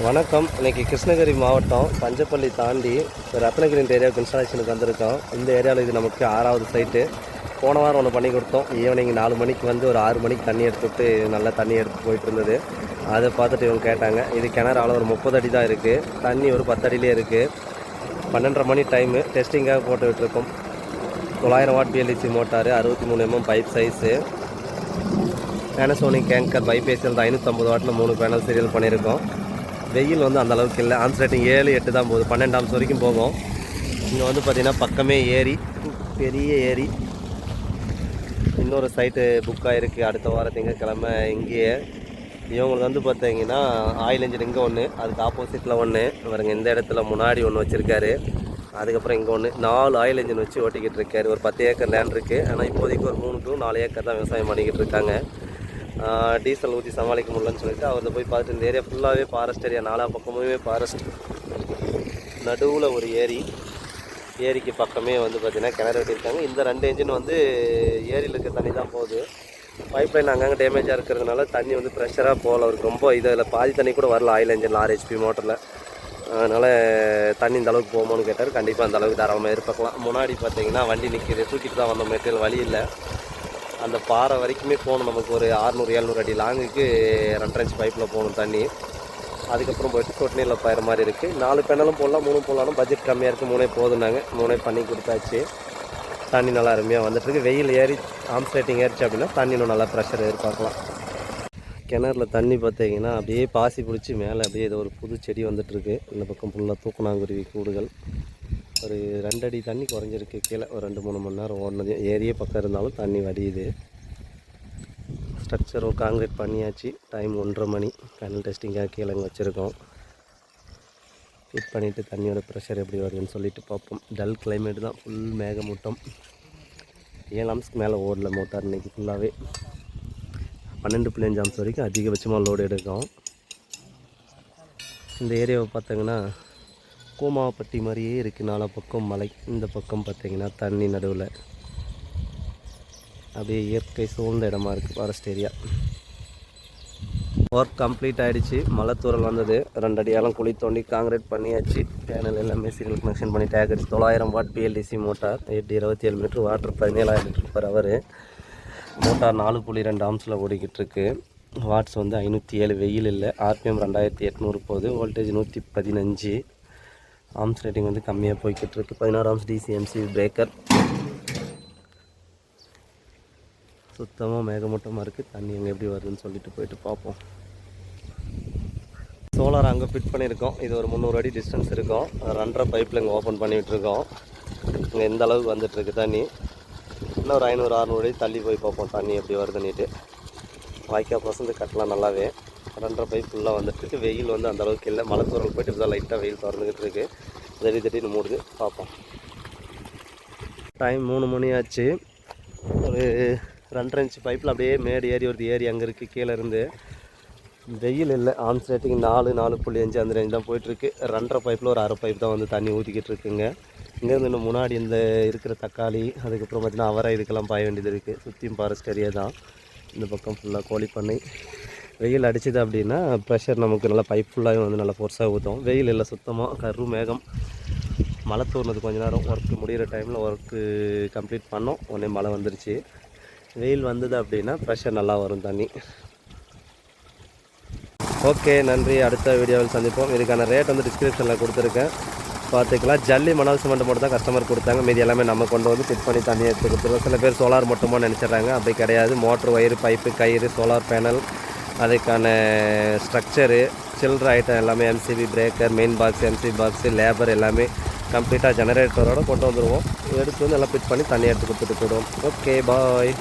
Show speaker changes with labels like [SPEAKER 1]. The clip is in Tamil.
[SPEAKER 1] வணக்கம். இன்றைக்கி கிருஷ்ணகிரி மாவட்டம் பஞ்சப்பள்ளி தாண்டி ரத்னகிரி ஏரியாவுக்கு இன்ஸ்டாலேஷனுக்கு வந்திருக்கோம். இந்த ஏரியாவில் இது நமக்கு ஆறாவது சைட்டு போன வாரம் ஒன்று பண்ணி கொடுத்தோம். ஈவினிங் நாலு மணிக்கு வந்து ஒரு ஆறு மணிக்கு தண்ணி எடுத்துவிட்டு நல்லா தண்ணி எடுத்து போயிட்டு இருந்தது. அதை பார்த்துட்டு இவங்க கேட்டாங்க. இது கிணறு அளவு ஒரு முப்பது அடி தான் இருக்குது தண்ணி ஒரு பத்து அடியிலே இருக்குது பன்னெண்டரை மணி டைமு டெஸ்டிங்காக போட்டு விட்டுருக்கோம். தொள்ளாயிரம் what P L E C motor அறுபத்தி மூணு M M pipe size Panasonic கேங்கர் பைபேசியல் தான் ஐநூற்றம்பது வாட்டில் மூணு பேனல் சீரியல் பண்ணியிருக்கோம். வெயில் வந்து அந்த அளவுக்கு இல்லை. ஆன்ஸ் ரேட்டிங் ஏழு எட்டு தான் போகுது. பன்னெண்டு ஆம்ஸ் வரைக்கும் போகும். இங்கே வந்து பார்த்திங்கன்னா பக்கமே ஏரி. பெரிய ஏரி. இன்னொரு சைட்டு புக் ஆகிருக்கு அடுத்த வாரம் திங்கக்கிழமை இங்கேயே. இவங்களுக்கு வந்து பார்த்தீங்கன்னா ஆயில் இன்ஜின் இங்கே ஒன்று அதுக்கு ஆப்போசிட்டில் ஒன்று இவருங்க இந்த இடத்துல முன்னாடி ஒன்று வச்சுருக்காரு. அதுக்கப்புறம் இங்கே ஒன்று நாலு ஆயில் இன்ஜின் வச்சு ஓட்டிக்கிட்டு இருக்காரு. ஒரு பத்து ஏக்கர் லேண்ட் இருக்குது ஆனால் இப்போதைக்கு ஒரு மூணு டு நாலு ஏக்கர் தான் விவசாயம் பண்ணிக்கிட்டு இருக்காங்க. டீசல் ஊற்றி சமாளிக்க முடியலன்னு சொல்லிட்டு அவர்கிட்ட போய் பார்த்துட்டு இந்த ஏரியா ஃபுல்லாகவே ஃபாரஸ்ட் ஏரியா நாலா பக்கமுமே ஃபாரஸ்ட் நடுவில் ஒரு ஏரி. ஏரிக்கு பக்கமே வந்து பார்த்திங்கன்னா கிணறு வெட்டியிருக்காங்க. இந்த ரெண்டு இன்ஜின் வந்து ஏரியில் இருக்க தண்ணி தான் போகுது. பைப் லைன் அங்கங்கே டேமேஜாக இருக்கிறதுனால தண்ணி வந்து ப்ரெஷராக போகல. அவருக்கு ரொம்ப இதில் பாதி தண்ணி கூட வரல. ஆயில் இன்ஜின் ஆறு ஹெச்பி மோட்டரில் அதனால் தண்ணி இந்த அளவுக்கு போகுமோன்னு கேட்டார். கண்டிப்பாக அந்த அளவுக்கு தாராளமாக எதிர்பார்க்கலாம். முன்னாடி பார்த்தீங்கன்னா வண்டி நிற்கிது தூக்கிட்டு தான் வந்த மெட்டீரியல் வழி இல்லை. அந்த பாறை வரைக்குமே போகணும். நமக்கு ஒரு அறுநூறு எழுநூறு அடி லாங்குக்கு ரெண்டரை இன்ச் பைப்பில் போகணும் தண்ணி. அதுக்கப்புறம் போயிட்டு சொட்டு பயிற மாதிரி இருக்குது நாலு பெண்ணலும் போடலாம் மூணு போடலாம் பட்ஜெட் கம்மியாக இருக்குது மூணே போதுனாங்க மூணே பண்ணி கொடுத்தாச்சு. தண்ணி நல்லா அருமையாக வந்துட்டுருக்கு. வெயில் ஏறி ஆம்ஸ் ரேட்டிங் ஏறிச்சு அப்படின்னா தண்ணி இன்னும் நல்லா ப்ரெஷர் எதிர்பார்க்கலாம். கிணறுல தண்ணி பார்த்தீங்கன்னா அப்படியே பாசி பிடிச்சி மேலே அப்படியே ஏதோ ஒரு புது செடி வந்துட்டுருக்கு. இந்த பக்கம் ஃபுல்லாக தூக்கணாங்குருவி கூடுகள். ஒரு ரெண்டு அடி தண்ணி குறைஞ்சிருக்கு. கீழே ஒரு ரெண்டு மூணு மணி நேரம் ஓடினது. ஏரியே பக்கம் இருந்தாலும் தண்ணி வடியுது. ஸ்ட்ரக்சரும் காங்கிரீட் பண்ணியாச்சு. டைம் ஒன்றரை மணி. ஃபைனல் டெஸ்டிங்காக கீழே இங்கே வச்சுருக்கோம். ஃபிட் பண்ணிவிட்டு தண்ணியோட ப்ரெஷர் எப்படி வருதுன்னு சொல்லிட்டு பார்ப்போம். டல் கிளைமேட் தான். ஃபுல் மேகமூட்டம். ஏழு அம்ஸ்க்கு மேலே ஓடல மோட்டார் இன்னைக்கு ஃபுல்லாகவே பன்னெண்டு பிள்ளைஞ்சு அஞ்சு வரைக்கும் அதிகபட்சமாக லோடு எடுக்கும். இந்த ஏரியாவை பார்த்தீங்கன்னா கோமாப்பட்டி மாதிரியே இருக்குது நாலா பக்கம் மலை இந்த பக்கம் பார்த்தீங்கன்னா தண்ணி நடுவில். அப்படியே இயற்கை சூழ்ந்த இடமா இருக்குது ஃபாரஸ்ட் ஏரியா ஒர்க் கம்ப்ளீட் ஆகிடுச்சு மலைத்தூரல் வந்தது. ரெண்டடியாலும் குழி தோண்டி காங்கிரீட் பண்ணியாச்சு. பேனல் எல்லாமே சீரியல் கனெக்ஷன் பண்ணி டேக் அடிச்சு தொள்ளாயிரம் வாட் பிஎல்டிசி மோட்டார் எட்டு இருபத்தி ஏழு மீட்டர் வாட்டர் பதினேழாயிரம் லிட்டர் பர் ஹவர் மோட்டார் நாலு புள்ளி ரெண்டு ஆம்ஸில் ஓடிக்கிட்டு இருக்கு வாட்ஸ் வந்து ஐநூற்றி ஏழு வெயில் இல்லை. ஆர்பிஎம் ரெண்டாயிரத்தி எட்நூறு போகுது. வோல்டேஜ் நூற்றி பதினஞ்சு. ஆம்ஸ் ரேட்டிங் வந்து கம்மியாக போய்கிட்டு இருக்குது பதினாறு ஆம்ஸ் டிசிஎம்சி பிரேக்கர் சுத்தமாக மேகமூட்டமாக இருக்குது தண்ணி அங்கே எப்படி வருதுன்னு சொல்லிட்டு போயிட்டு பார்ப்போம். சோலார் அங்கே ஃபிட் பண்ணியிருக்கோம். இது ஒரு முந்நூறு அடி டிஸ்டன்ஸ் இருக்கும். ரெண்டரை பைப்பில் இங்கே ஓப்பன் பண்ணிகிட்ருக்கோம் இங்கே எந்த அளவுக்கு வந்துட்டுருக்கு தண்ணி? இன்னும் ஒரு ஐநூறு அறநூறு அடி தள்ளி போய் பார்ப்போம். தண்ணி எப்படி வருதுன்னுட்டு. வாய்க்கா பசந்து கட்டலாம் நல்லாவே. ரெண்டரை பைப் ஃபுல்லாக வந்துட்டுருக்கு. வெயில் வந்து அந்தளவுக்கு இல்லை. மலை தூரல் போயிட்டு இப்படி லைட்டாக வெயில் திறந்துக்கிட்டு இருக்கு. தடி திடீர்னு மூடுது. பார்ப்போம் டைம் மூணு மணி ஆச்சு. ஒரு ரெண்டரை இன்ச்சு பைப்பில் அப்படியே மேடு ஏறி ஒரு ஏரி அங்கே இருக்குது கீழே இருந்து. வெயில் இல்லை. ஆன்ஸ் ரேட்டிங் நாலு நாலு புள்ளி அஞ்சு அந்த ரேஞ்ச் தான் போயிட்டுருக்கு ரெண்டரை பைப்பில் ஒரு அரை பைப் தான் வந்து தண்ணி ஊற்றிக்கிட்டு இருக்குங்க. இங்கேருந்து இன்னும் முன்னாடி இந்த இருக்கிற தக்காளி அதுக்கப்புறம் பார்த்தீங்கன்னா அவரை இதுக்கெல்லாம் பாய வேண்டியது இருக்குது சுற்றியும் ஃபாரஸ்ட் ஏரியா தான். இந்த பக்கம் ஃபுல்லாக கோழி பண்ணை. வெயில் அடிச்சுது அப்படின்னா ப்ரெஷர் நமக்கு நல்லா பைப் ஃபுல்லாகவே வந்து நல்லா ஃபோர்ஸாக ஊற்றும் வெயில் இல்லை சுத்தமாக கரு மேகம். மழை தூர்னது கொஞ்ச நேரம் ஒர்க்கு முடிகிற டைமில் ஒர்க்கு கம்ப்ளீட் பண்ணோம். உடனே மழை வந்துருச்சு. வெயில் வந்தது அப்படின்னா ப்ரெஷர் நல்லா வரும் தண்ணி. ஓகே நன்றி. அடுத்த வீடியோவில் சந்திப்போம். இதுக்கான ரேட் வந்து டிஸ்கிரிப்ஷனில் கொடுத்துருக்கேன். பார்த்துக்கலாம். ஜல்லி மணல் சிமெண்ட் மட்டும் தான் கஸ்டமர் கொடுத்தாங்க. மீதி எல்லாமே நம்ம கொண்டு வந்து ஃபிட் பண்ணி தண்ணி எடுத்து கொடுத்துருவோம். சில பேர் சோலார் மட்டுமோ நினச்சிட்றாங்க. அப்படி கிடையாது. மோட்ரு ஒயரு பைப்பு கயிறு சோலார் பேனல் அதுக்கான ஸ்ட்ரக்சரு சில்லற ஐட்டம் எல்லாமே M C B breaker main box M C B box labour எல்லாமே கம்ப்ளீட்டாக ஜெனரேட்டரோட கொண்டு வந்துடுவோம் எடுத்து வந்து எல்லாம் ஃபிட் பண்ணி தண்ணி எடுத்து கொடுத்துட்டு போயிடுவோம். Okay bye